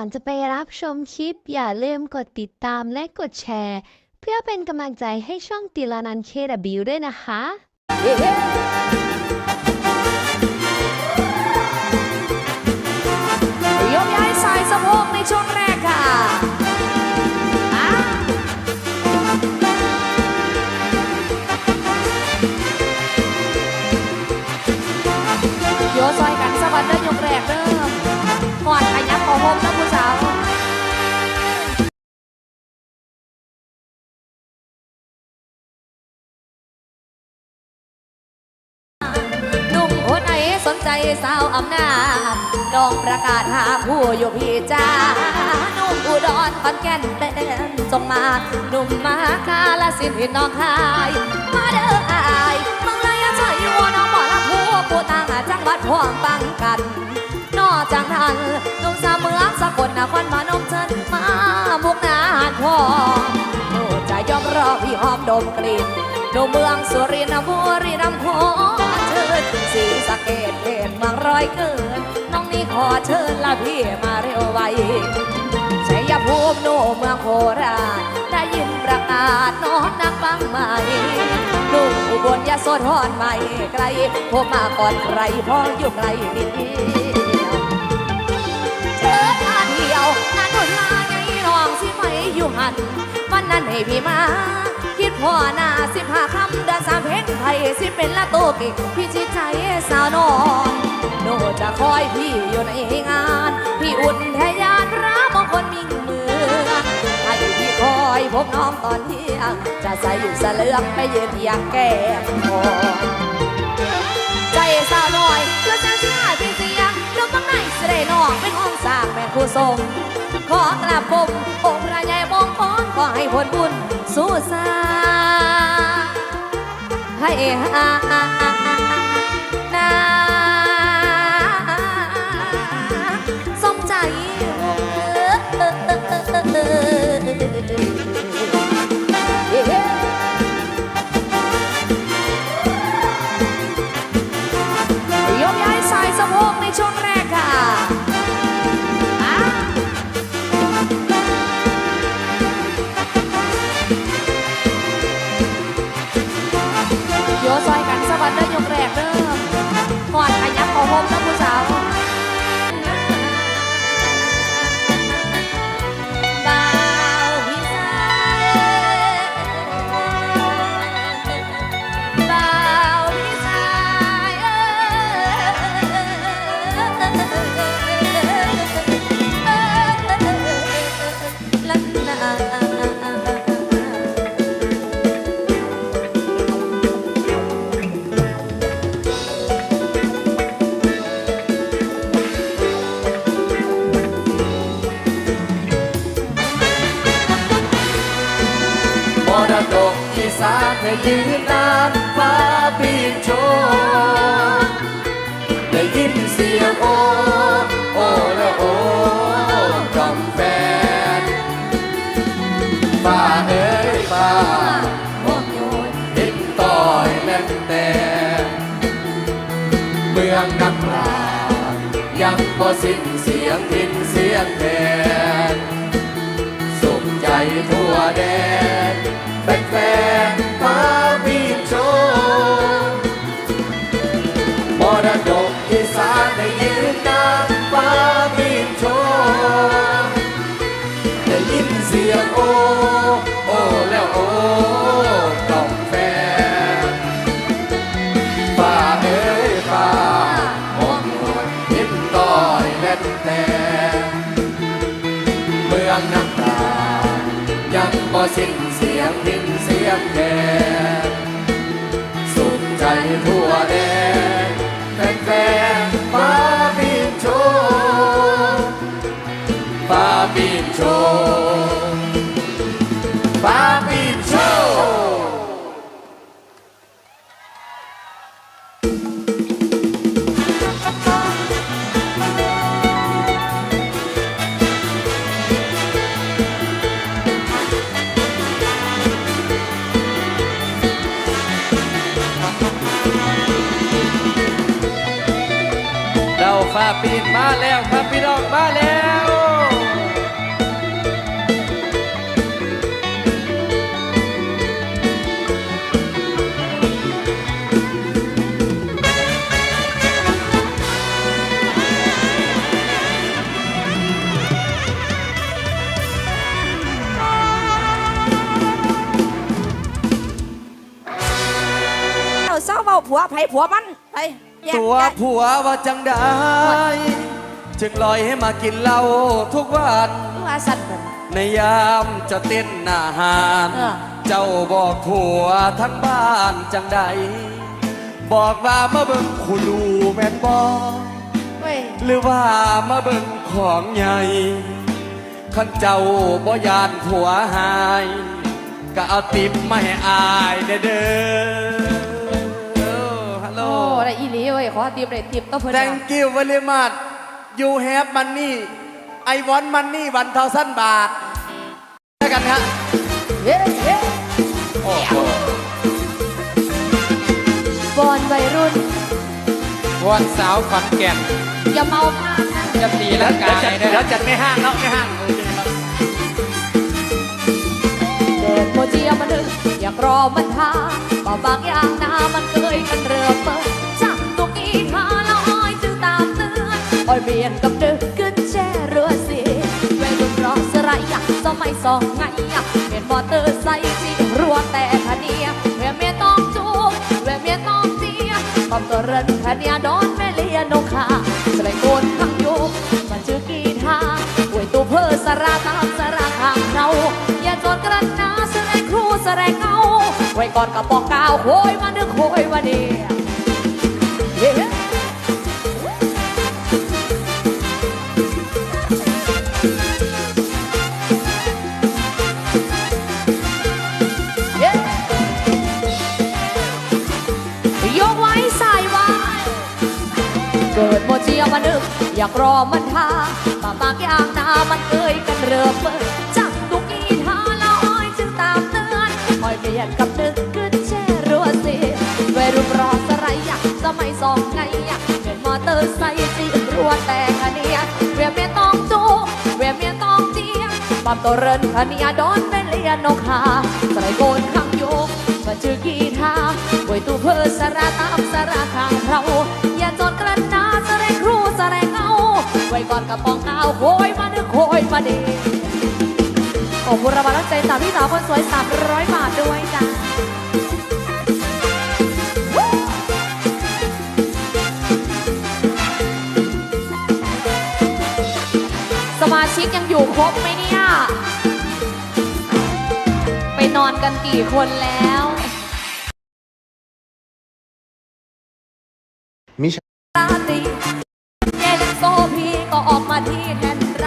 ก่อนจะไปรับชมคลิป อย่าลืมกดติดตามและกดแชร์ เพื่อเป็นกำลังใจให้ช่องติลานันเคดบิวด้วยนะคะ ยกย้ายสายสะโพกในช่วงแรกค่ะอะ โยซอยกันส อนขยับขอพมนะผู้สาวหนุ่มคนไหนสนใจสาวอำนาจลองประกาศหาผู้อยู่พี่จ้านุ่มอุดรขอนแก่นเต้นจงมานุ่มมาคาละสินพี่น้องคาย มาเด้ออายเมืองไรอะชอยอยู่น้องบ่อละผู้ผู้ต่างจังหวัดพร้อมปังกัน จากนั้นนุ่มสาเมืองสกลนครพนมเชิญมาบุกนาหารพองหนูจะยอมรอพี่หอมดมกลิ่นหนูเมืองสุรินทร์บุรีรัมย์ขอเชิญสีสะเกดเขตเมืองร้อยเกินน้องนี่ขอเชิญละพี่มาเร็วไวชัยภูมิหนูเมืองโคราชได้ยินประกาศน้องนักฟังใหม่หนุ่มอุบลยโสธรใหม่ไกลพบมาก่อนใครเพออยู่ไกลนิด เดียวเชิญมาเที่ยวงานนุนลาไงน้องสิไปอยู่หันวันนั้นให้พี่มา คิดพ่อหน้าสิบห้าคำเดือนสามเพนไทยสิเป็นละโตเกิพี่จิตใจสาวนอนโนจะคอยพี่อยู่ในงาน พี่อุ่นแทยานรามงคลมิ่งเมืองให้พี่คอยพบน้องตอนเที่ยง จะใส่อยู่เสลืองไปยืนเทียงแก้มคอใจสาวน้อยเพื่อจะเชื่อ ยงลมบังในสิได้น้องเป็นห้องสร้างแม่ผู้ทรง ขอกราบกรมองค์พระใหญ่มงคลขอให้ผลบุญสู้สาให้อานาสมใจ อนขยับขอพมนะผู้สา มรดกอีสานให้ยืนนานฟ้าปีนโชว์ได้ยินเสียงโอ โอและโอกำแฟนฟ้าเอ้ยฟ้าห่วงโยนเห็นต้อยแล่นแต่เมืองนักปรายังบ่สิ้นเสียงพินเสียงแทนสุขใจทั่วแดน แฟนๆฟ้าพิมโชมรดกอีสานได้ยืนนานฟ้าพิมโชว์ได้ยินเสียงโอ โอแล้วโอต้องแฟนฟ้าเอ้ยฟ้าหอมหวนยิ้มต้อยเล่นแต่เมืองน้ำตายังบ่สิ้น ยบแคนสุขใจทั่ว ป้าปีนมาแล้วครับพี่น้องมาแล้วเศร้าเบาผัวไผผัวมัน ตัวย้ายผัวว่าจังได้จึงลอยให้มากินเหล้าทุกวันว่าสั่นเบิ่นในยามจะเต้นอาหารเออเจ้าบอกผัวทั้งบ้านจังใดบอกว่ามาเบิ่งคูดูแม่นบอเว้ยหรือว่ามาเบิ่งของใหญ่ขันเจ้าบ่ยานผัวหาย ก็เอาติบมาให้อายเด้อเด้อฮัลโหลโอ้ ได้อีหลีเว้ยขอติบได้ติบต้องเพิ่น thank you very much you have money I want money วันเท่าสั้นบาทได้กันฮะเฮ้เฮ้โอ้โหบอนวัยรุ่นวันสาวฝันแก่นอย่าเมามากนะจะตีแล้ร่าวงกาจัดยได้แล้วจัดไม่ห้างเนาะไม่ห้าง โอเคครับเดินโมเจียมันนึกอยากรอมันทาว่าบางอย่างนามันเคยกันเริ่มเปิดจับตุกีทาแล้วอ้อยจึงตามเตือนอ้อยเบียนกับดึกขึ้นแช่เรือเสียเวรุ่นรอสรอยากจะไม่สองไงยากเป็นมอเตอร์ไซค์ที่รัวแต่คเนียเวเมียต้องจูบเวเมียต้องเจียความตัวเรินคเนียดอน ก่อนกับปอกกาวโคยมานึกโคยมาเดียเย้เย้ยกไว้ใส่ไว้เกิดโมเจียมานึกอยากรอมันทาปากปากอย่างนามันเอ่ยกันเริ่มเปิดจักตุกีทาล้วอ้อยจึงตามเตือนคอยเบียดกับนึก จะไม่สองไงอยากเป็นมอเตอร์ไซค์จีรัวแต่คเนียเวียเมียต้องจูเวียเมียต้องเจียปั๊มตัวเรินคเนียดอนเป็นเลียนกหาสไลโกนข้างโยกมันชื่อกีทาไว้ตูเพอสระตามสระข้างเราอย่าจอดกระนาแสดงครูแสดงเอาไว้ก่อนกับปองเอาโคยมานึกโคยมาดีขอบคุณรางวัลน้ำใจจากพี่สาวคนสวย300บาทด้วย มาชิกยังอยู่ครบไหมเนี่ย ไปนอนกันกี่คนแล้วมิชราตรีเย็นโซพีก็ออกมาที่แทนร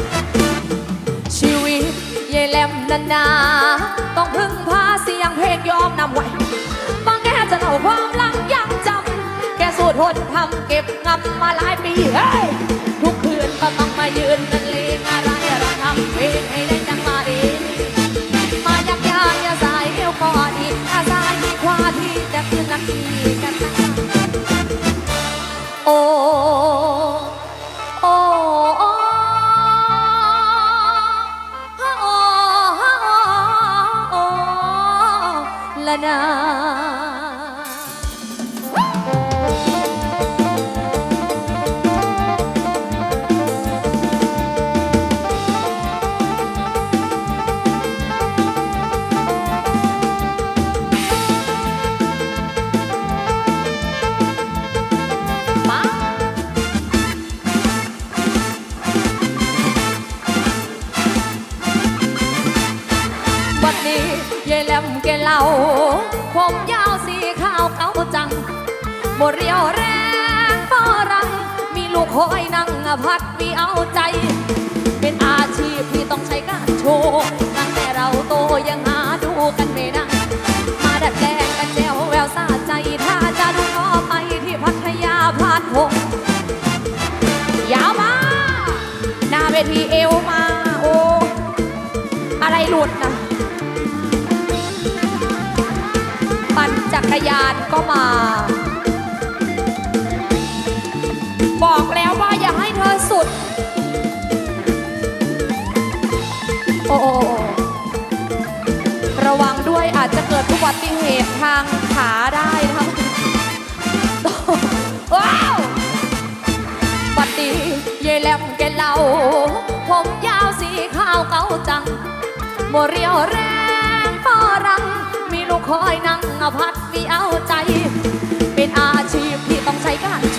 ำชีวิตเยายแหลมนานา ต้องพึ่งพาเสียงเพลงยอมนำไว้บางแกจะเล่าความหลังยังจำ แกสูดทนทำเก็บงำมาหลายปีเฮ้ยทุ ก็ต้องมายืนนันเลงอะไรเราทำเพลงให้ได้จังมาเองมายักยาอย่าสายเที่ยวคอดีถ้าสายมีควาที่จะคืนนักทีกันนะโอ้โอ้าผมยาวสีขาวเขาจังบเรียวแรงฝรั่งมีลูกคอยนั่งพัดมีเอาใจ เป็นอาชีพที่ต้องใช้การโชว์ตั้งแต่เราโตยังหาดูกันไม่ได้มาดัดแปลงกันแจวแววซาใจ ถ้าจะดูก็ไปที่พัทยาพานพงยาวมา หน้าเวทีเอวมาโออะไรหลุดนะ กรยานก็มา บอกแล้วว่าอย่าให้เธอสุด โอ้โอโอระวังด้วยอาจจะเกิดอุบัติเหตุทางขาได้นะคะว้าวบัดดีเยายแลมแกเล่าผมยาวสีขาวเก่าจังโมเรียวแรงฝรั่งมีลูกคอยนั่งอาพัด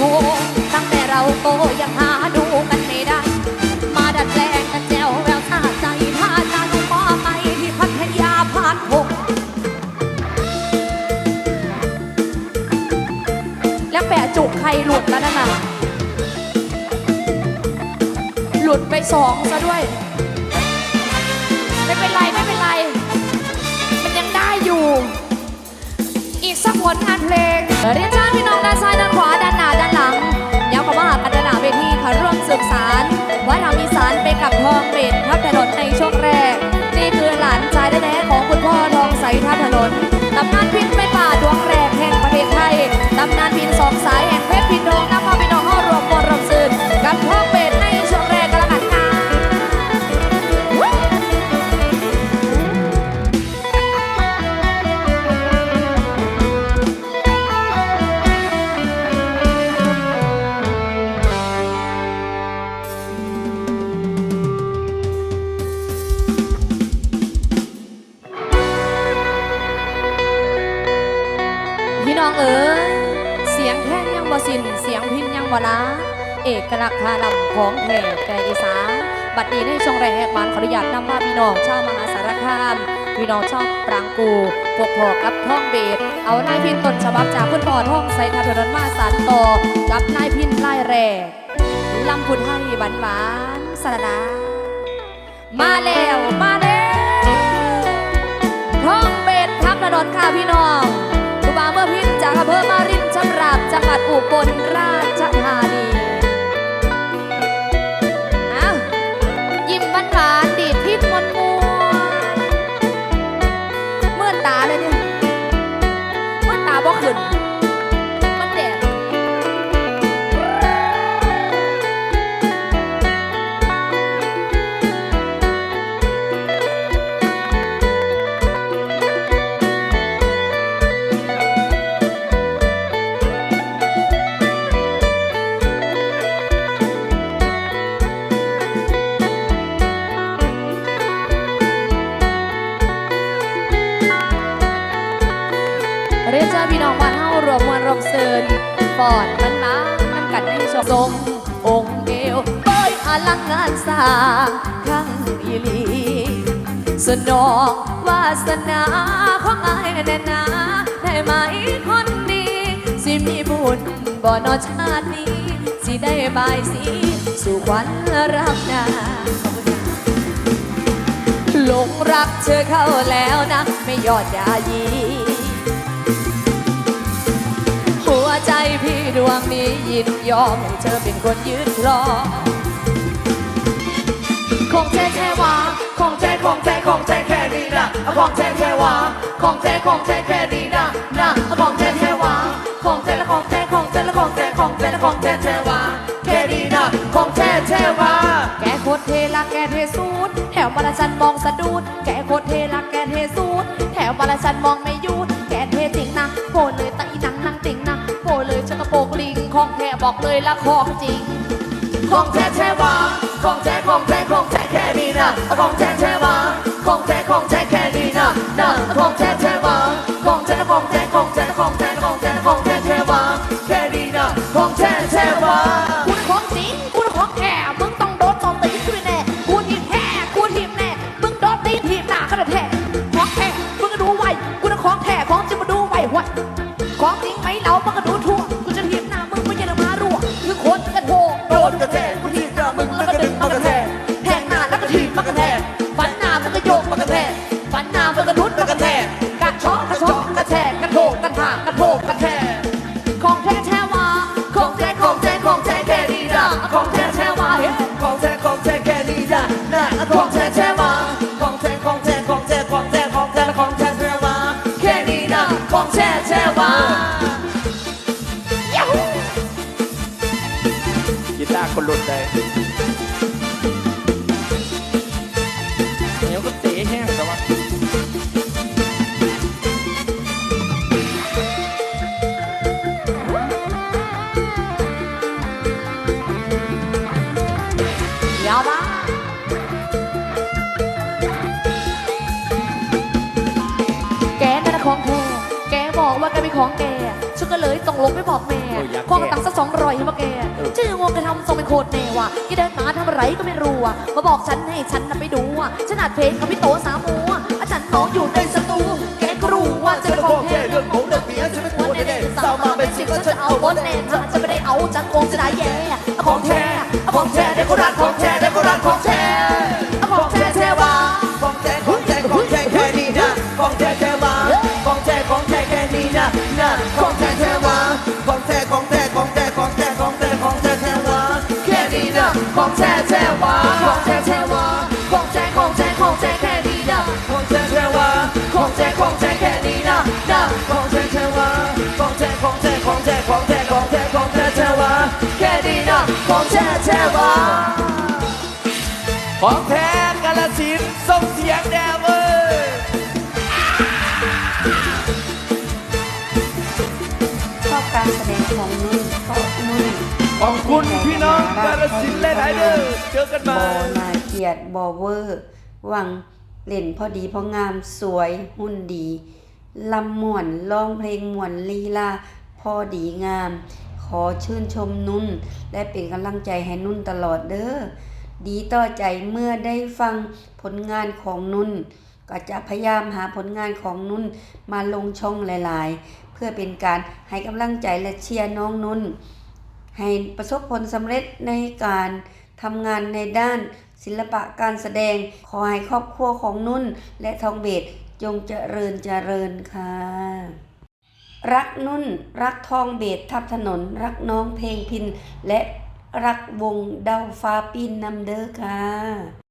โชว์ตั้งแต่เราโตยังหาดูกันไม่ได้ มาดัดแปลงกันแจวแววท่าใจท่าทางของพ่อไปที่พัทยาผ่านหกแล้วแปะจุกใครหลุดแล้วนั่นน่ะหลุดไปสองซะด้วย ไม่เป็นไรไม่เป็นไร มันยังได้อยู่ อีกสักผลงานเพลงเรียนเชิญพี่น้องด้านซ้ายด้านขวา เวทีค่ะร่วมสืบสารว่าทำอีสานไปกับทองเบ็ดทับถนนในช่วงแรก นี่คือหลานชายแท้ๆของคุณพ่อทองใสทับถนนตำนานพินไม่ป่าดวงแรกแห่งประเทศไทยตำนานพินสองสายแห่งเพชรพินทอง เอกลักษณ์คาลำของแท้แต่อีสานบัดนี้ในช่องแรกบานขออนุญาตนำมาพี่น้องชาวมหาสารคามพี่น้องชาวปรางกูพวกพอกับท่องเบสเอานายพินต้นฉบับจากคุณพ่อท่องใส่ทับถนนมาสานต่อกับนายพินไลายแรกลำพุนให้หวานหวานๆสระดามาแล้วมาแล้วท่องเบสทับถนนค่ะพี่น้องคุบาเมื่อพินจากอำเภอมารินชำราบจังหวัดอุบลราชธานี สนองวาสนาของอายแน่นาได้ไหมคนดี สิมีบุญบ่นอชาตินี้ สิได้บายสีสู่ขวัญรับนาหลงรักเธอเข้าแล้วนะ ไม่ยอดยายีหัวใจพี่ดวงนี้ยินยอมให้เธอเป็นคนยืนรอคงแท้แค่ว่า ของแท้ของแท้ของแท้แค่นี้นะของแท้แค่ว่าของแท้ของแท้แค่นี้นะนะของแท้แค่ว่าของแท้และของแท้ของแท้และของแท้ของแท้และของแท้แท้ว่าแค่นี้นะของแท้แท้ว่าแกโคตรเทละแกเทสูดแถวมาละฉันมองสะดุดแกโคตรเทละแกเทสูดแถวมาละฉันมองไม่หยุดแกเทจริงนะโผล่เลยตะอีหนังนังติ่งนะโผล่เลยชักกระโปรงลิงของแท้บอกเลยละของจริงของแท้แท้ว่าของแท้ของแท้ของแท้ แค่นี้นะของแท้แท้ว่าของแท้ของแท้แค่นี้นะนะของแท้แท้ว่าของแท้ของแท้ของแท้ของแท้ของแท้ของแท้แท้ว่าแค่นี้นะของแท้แท้ว่า หลุดเลยเดี๋ยวก็เตะแห้งแต่ว่ายวมาแกนั่นนะของแท้ของแกฉันก็ เลยต้องลงไปบอกแม่โอ้ยอยากขอกระตังสักสองร้อยให้มาแกเออชื่องงกระทำทรงเป็นโคตรแน่ว่ะที่เดินมาทำอะไรก็ไม่รู้อะมาบอกฉันให้ฉันน่ะไปดูอะฉันอัดเพลงกับพี่โตสามหัวอาจารย์น้องอยู่ในสตูแกก็รู้ว่าจะเป็นของแท้เรื่องของเรื่องเปียฉันเป็นคนแน่ๆสาวมาเป็นสิบฉันจะเอาบนแน่ถ้าจะไม่ได้เอาจังคงจะได้แย่เอาของแท้เอาของแท้ได้คนรักของแท้ได้คนรักของแท้ ของแท้แท้มาของแท้ของแท้ของแท้ของแท้ของแท้ของแท้แท้มาแค่นี้นะของแท้แท้มาของแท้กาลสินส่งเสียงแดวเว้ยชอบการแสดงของนุ่นเพราะนุ่นขอบคุณพี่น้องกาลสินธุ์หลายเด้อเจอกันใหมาอนาเกียรติบอเวอร์วังเล่นพอดีพองามสวยหุ่นดี ลำม่วนร้องเพลงม่วนลีลาพอดีงาม ขอชื่นชมนุ่น และเป็นกำลังใจให้นุ่นตลอดเด้อดีต่อใจเมื่อได้ฟังผลงานของนุ่น ก็จะพยายามหาผลงานของนุ่นมาลงช่องหลาย ๆ เพื่อเป็นการให้กำลังใจและเชียร์น้องนุ่น ให้ประสบผลสำเร็จในการทำงานในด้านศิลปะการแสดงขอให้ครอบครัวของนุ่นและทองเบศ จงเจริญเจริญค่ะ รักนุ่น รักทองเบสทับถนน รักน้องเพลงพิน และรักวงเดาฟ้าปินนำเด้อค่ะ